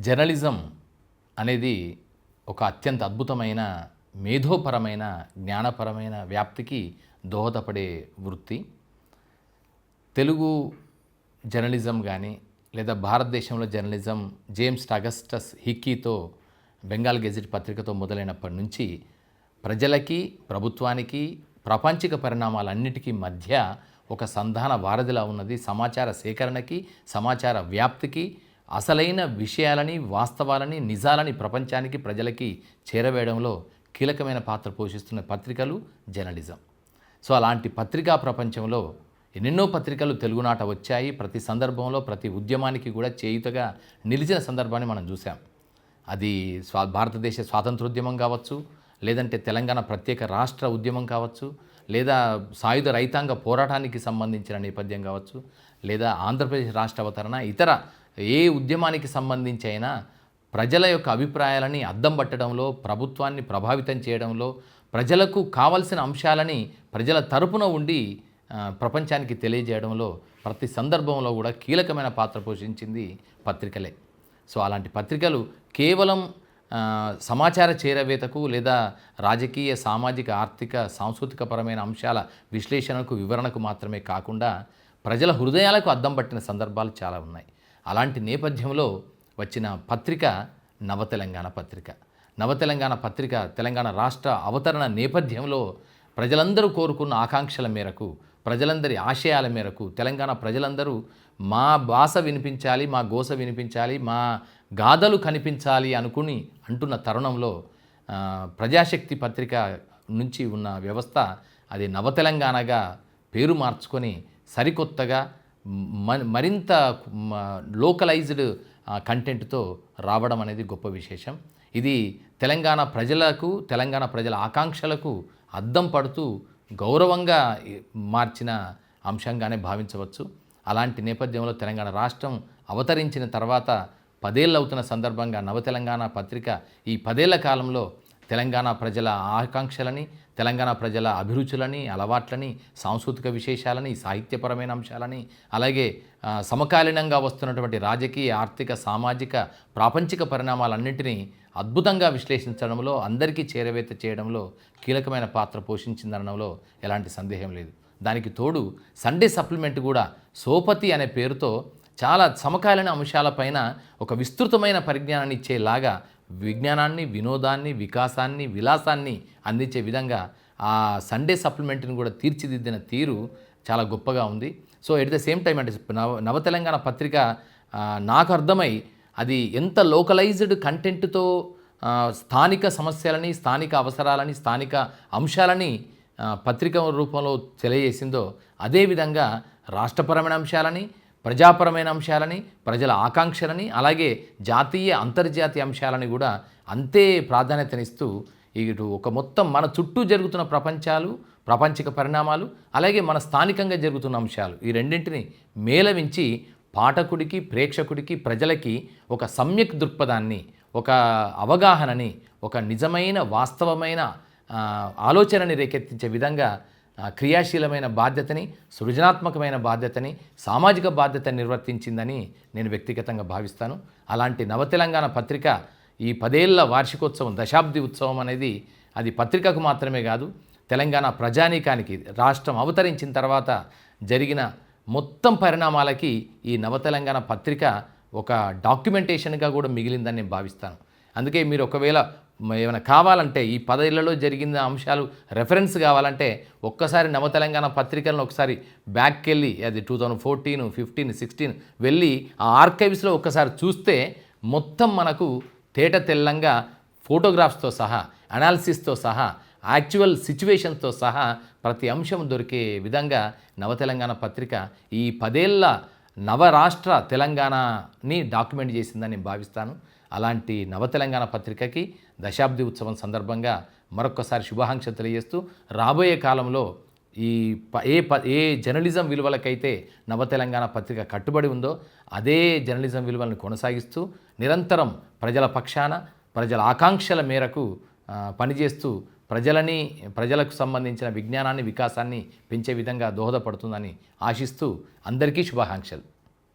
Journalism అనేది ఒక అత్యంత అద్భుతమైన మేధోపరమైన జ్ఞానపరమైన వ్యాప్తికి దోహదపడే వృత్తి. తెలుగు జర్నలిజం కానీ లేదా భారతదేశంలో జర్నలిజం జేమ్స్ అగస్టస్ హిక్కీతో బెంగాల్ గెజిట్ పత్రికతో మొదలైనప్పటి నుంచి ప్రజలకి ప్రభుత్వానికి ప్రాపంచిక పరిణామాలన్నిటికీ మధ్య ఒక సంధాన వారధిలా ఉన్నది. సమాచార సేకరణకి సమాచార వ్యాప్తికి అసలైన విషయాలని వాస్తవాలని నిజాలని ప్రపంచానికి ప్రజలకి చేరవేయడంలో కీలకమైన పాత్ర పోషిస్తున్న పత్రికలు జర్నలిజం. సో అలాంటి పత్రికా ప్రపంచంలో ఎన్నెన్నో పత్రికలు తెలుగునాట వచ్చాయి. ప్రతి సందర్భంలో ప్రతి ఉద్యమానికి కూడా చేయుతగా నిలిచిన సందర్భాన్ని మనం చూసాం అది స్వా భారతదేశ స్వాతంత్రోద్యమం కావచ్చు లేదంటే తెలంగాణ ప్రత్యేక రాష్ట్ర ఉద్యమం కావచ్చు లేదా సాయుధ రైతాంగ పోరాటానికి సంబంధించిన నేపథ్యం కావచ్చు లేదా ఆంధ్రప్రదేశ్ రాష్ట్ర అవతరణ ఇతర ఏ ఉద్యమానికి సంబంధించి అయినా ప్రజల యొక్క అభిప్రాయాలని అద్దం పట్టడంలో ప్రభుత్వాన్ని ప్రభావితం చేయడంలో ప్రజలకు కావలసిన అంశాలని ప్రజల తరపున ఉండి ప్రపంచానికి తెలియజేయడంలో ప్రతి సందర్భంలో కూడా కీలకమైన పాత్ర పోషించింది పత్రికలే. సో అలాంటి పత్రికలు కేవలం సమాచార చేరవేతకు లేదా రాజకీయ సామాజిక ఆర్థిక సాంస్కృతిక పరమైన అంశాల విశ్లేషణకు వివరణకు మాత్రమే కాకుండా ప్రజల హృదయాలకు అద్దం పట్టిన సందర్భాలు చాలా ఉన్నాయి. అలాంటి నేపథ్యంలో వచ్చిన పత్రిక నవతెలంగాణ పత్రిక. నవతెలంగాణ పత్రిక తెలంగాణ రాష్ట్ర అవతరణ నేపథ్యంలో ప్రజలందరూ కోరుకున్న ఆకాంక్షల మేరకు ప్రజలందరి ఆశయాల మేరకు తెలంగాణ ప్రజలందరూ మా భాష వినిపించాలి మా గోస వినిపించాలి మా గాథలు కనిపించాలి అనుకుని అంటున్న తరుణంలో ప్రజాశక్తి పత్రిక నుంచి ఉన్న వ్యవస్థ అది నవతెలంగాణగా పేరు మార్చుకొని సరికొత్తగా మరింత లోకలైజ్డ్ కంటెంట్తో రావడం అనేది గొప్ప విశేషం. ఇది తెలంగాణ ప్రజలకు తెలంగాణ ప్రజల ఆకాంక్షలకు అద్దం పడుతూ గౌరవంగా మార్చిన అంశంగానే భావించవచ్చు. అలాంటి నేపథ్యంలో తెలంగాణ రాష్ట్రం అవతరించిన తర్వాత పదేళ్ళు అవుతున్న సందర్భంగా నవతెలంగాణ పత్రిక ఈ పదేళ్ళ కాలంలో తెలంగాణ ప్రజల ఆకాంక్షలని తెలంగాణ ప్రజల అభిరుచులని అలవాట్లని సాంస్కృతిక విశేషాలని సాహిత్యపరమైన అంశాలని అలాగే సమకాలీనంగా వస్తున్నటువంటి రాజకీయ ఆర్థిక సామాజిక ప్రాపంచిక పరిణామాలన్నింటినీ అద్భుతంగా విశ్లేషించడంలో అందరికీ చేరవేత చేయడంలో కీలకమైన పాత్ర పోషించిందనడంలో ఎలాంటి సందేహం లేదు. దానికి తోడు సండే సప్లిమెంట్ కూడా సోపతి అనే పేరుతో చాలా సమకాలీన అంశాలపైన ఒక విస్తృతమైన పరిజ్ఞానాన్ని ఇచ్చేలాగా విజ్ఞానాన్ని వినోదాన్ని వికాసాన్ని విలాసాన్ని అందించే విధంగా ఆ సండే సప్లిమెంట్ని కూడా తీర్చిదిద్దిన తీరు చాలా గొప్పగా ఉంది. So at the same time అంటే నవ నవతెలంగాణ పత్రిక నాకు అర్థమై అది ఎంత లోకలైజ్డ్ కంటెంట్తో స్థానిక సమస్యలని స్థానిక అవసరాలని స్థానిక అంశాలని పత్రిక రూపంలో తెలియజేసిందో అదేవిధంగా రాష్ట్రపరమైన అంశాలని ప్రజాపరమైన అంశాలని ప్రజల ఆకాంక్షలని అలాగే జాతీయ అంతర్జాతీయ అంశాలని కూడా అంతే ప్రాధాన్యతనిస్తూ ఇటు ఒక మొత్తం మన చుట్టూ జరుగుతున్న ప్రపంచాలు ప్రాపంచిక పరిణామాలు అలాగే మన స్థానికంగా జరుగుతున్న అంశాలు ఈ రెండింటిని మేళవించి పాఠకుడికి ప్రేక్షకుడికి ప్రజలకి ఒక సమ్యక్ దృక్పథాన్ని ఒక అవగాహనని ఒక నిజమైన వాస్తవమైన ఆలోచనని రేకెత్తించే విధంగా క్రియాశీలమైన బాధ్యతని సృజనాత్మకమైన బాధ్యతని సామాజిక బాధ్యతని నిర్వర్తించిందని నేను వ్యక్తిగతంగా భావిస్తాను. అలాంటి నవతెలంగాణ పత్రిక ఈ పదేళ్ళ వార్షికోత్సవం దశాబ్ది ఉత్సవం అనేది అది పత్రికకు మాత్రమే కాదు తెలంగాణ ప్రజానీకానికి రాష్ట్రం అవతరించిన తర్వాత జరిగిన మొత్తం పరిణామాలకి ఈ నవతెలంగాణ పత్రిక ఒక డాక్యుమెంటేషన్గా కూడా మిగిలిందని నేను భావిస్తాను. అందుకే మీరు ఒకవేళ ఏమైనా కావాలంటే ఈ పదేళ్ళలో జరిగిన అంశాలు రెఫరెన్స్ కావాలంటే ఒక్కసారి నవతెలంగాణ పత్రికలను ఒకసారి బ్యాక్కి వెళ్ళి అది two thousand fourteen fifteen sixteen వెళ్ళి ఆ ఆర్కైవ్స్లో ఒక్కసారి చూస్తే మొత్తం మనకు తేట తెల్లంగా ఫోటోగ్రాఫ్స్తో సహా అనాలిసిస్తో సహా యాక్చువల్ సిచ్యువేషన్తో సహా ప్రతి అంశం దొరికే విధంగా నవతెలంగాణ పత్రిక ఈ పదేళ్ళ నవరాష్ట్ర తెలంగాణని డాక్యుమెంట్ చేసిందని నేను భావిస్తాను. అలాంటి నవ తెలంగాణ పత్రికకి దశాబ్ది ఉత్సవం సందర్భంగా మరొక్కసారి శుభాకాంక్షలు తెలియజేస్తూ రాబోయే కాలంలో ఈ ప ఏ ప ఏ జర్నలిజం విలువలకైతే నవ తెలంగాణ పత్రిక కట్టుబడి ఉందో అదే జర్నలిజం విలువలను కొనసాగిస్తూ నిరంతరం ప్రజల పక్షాన ప్రజల ఆకాంక్షల మేరకు పనిచేస్తూ ప్రజలని ప్రజలకు సంబంధించిన విజ్ఞానాన్ని వికాసాన్ని పెంచే విధంగా దోహదపడుతుందని ఆశిస్తూ అందరికీ శుభాకాంక్షలు.